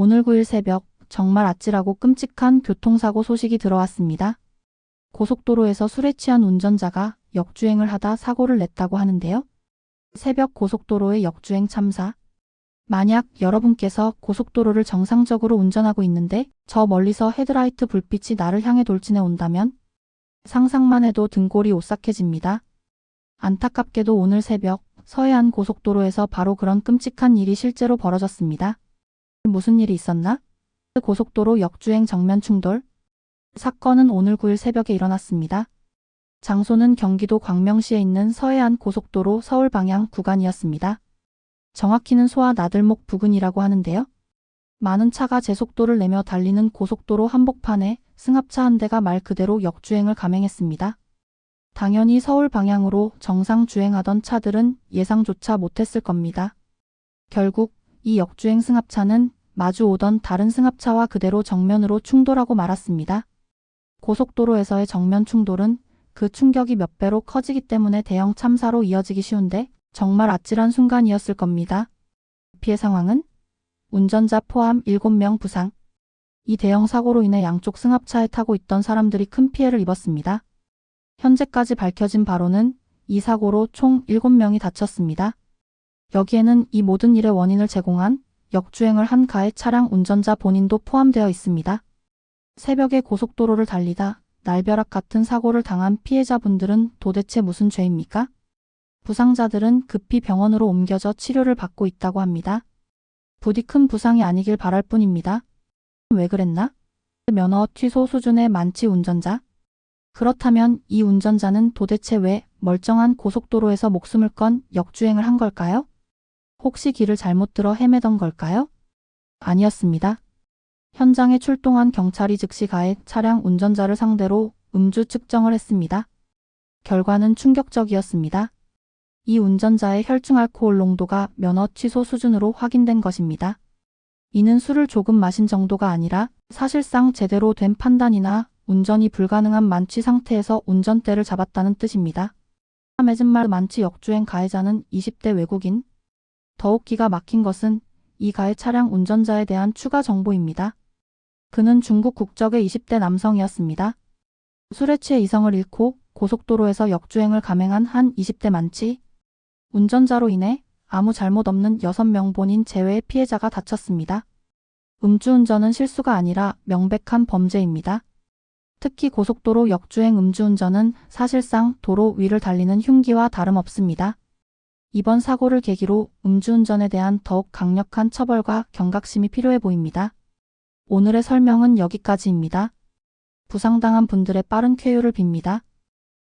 오늘 9일 새벽 정말 아찔하고 끔찍한 교통사고 소식이 들어왔습니다. 고속도로에서 술에 취한 운전자가 역주행을 하다 사고를 냈다고 하는데요. 새벽 고속도로의 역주행 참사. 만약 여러분께서 고속도로를 정상적으로 운전하고 있는데 저 멀리서 헤드라이트 불빛이 나를 향해 돌진해 온다면 상상만 해도 등골이 오싹해집니다. 안타깝게도 오늘 새벽 서해안 고속도로에서 바로 그런 끔찍한 일이 실제로 벌어졌습니다. 무슨 일이 있었나? 고속도로 역주행 정면 충돌. 사건은 오늘 9일 새벽에 일어났습니다. 장소는 경기도 광명시에 있는 서해안 고속도로 서울 방향 구간이었습니다. 정확히는 소아 나들목 부근이라고 하는데요. 많은 차가 제속도를 내며 달리는 고속도로 한복판에 승합차 한 대가 말 그대로 역주행을 감행했습니다. 당연히 서울 방향으로 정상 주행하던 차들은 예상조차 못했을 겁니다. 결국 이 역주행 승합차는 마주 오던 다른 승합차와 그대로 정면으로 충돌하고 말았습니다. 고속도로에서의 정면 충돌은 그 충격이 몇 배로 커지기 때문에 대형 참사로 이어지기 쉬운데 정말 아찔한 순간이었을 겁니다. 피해 상황은 운전자 포함 7명 부상. 이 대형 사고로 인해 양쪽 승합차에 타고 있던 사람들이 큰 피해를 입었습니다. 현재까지 밝혀진 바로는 이 사고로 총 7명이 다쳤습니다. 여기에는 이 모든 일의 원인을 제공한 역주행을 한 가해 차량 운전자 본인도 포함되어 있습니다. 새벽에 고속도로를 달리다 날벼락 같은 사고를 당한 피해자분들은 도대체 무슨 죄입니까? 부상자들은 급히 병원으로 옮겨져 치료를 받고 있다고 합니다. 부디 큰 부상이 아니길 바랄 뿐입니다. 왜 그랬나? 면허 취소 수준의 만취 운전자? 그렇다면 이 운전자는 도대체 왜 멀쩡한 고속도로에서 목숨을 건 역주행을 한 걸까요? 혹시 길을 잘못 들어 헤매던 걸까요? 아니었습니다. 현장에 출동한 경찰이 즉시 가해 차량 운전자를 상대로 음주 측정을 했습니다. 결과는 충격적이었습니다. 이 운전자의 혈중 알코올 농도가 면허 취소 수준으로 확인된 것입니다. 이는 술을 조금 마신 정도가 아니라 사실상 제대로 된 판단이나 운전이 불가능한 만취 상태에서 운전대를 잡았다는 뜻입니다. 맺은 말 만취 역주행 가해자는 20대 외국인. 더욱 기가 막힌 것은 이 가해 차량 운전자에 대한 추가 정보입니다. 그는 중국 국적의 20대 남성이었습니다. 술에 취해 이성을 잃고 고속도로에서 역주행을 감행한 한 20대 만취. 운전자로 인해 아무 잘못 없는 6명 본인 제외의 피해자가 다쳤습니다. 음주운전은 실수가 아니라 명백한 범죄입니다. 특히 고속도로 역주행 음주운전은 사실상 도로 위를 달리는 흉기와 다름없습니다. 이번 사고를 계기로 음주운전에 대한 더욱 강력한 처벌과 경각심이 필요해 보입니다. 오늘의 설명은 여기까지입니다. 부상당한 분들의 빠른 쾌유를 빕니다.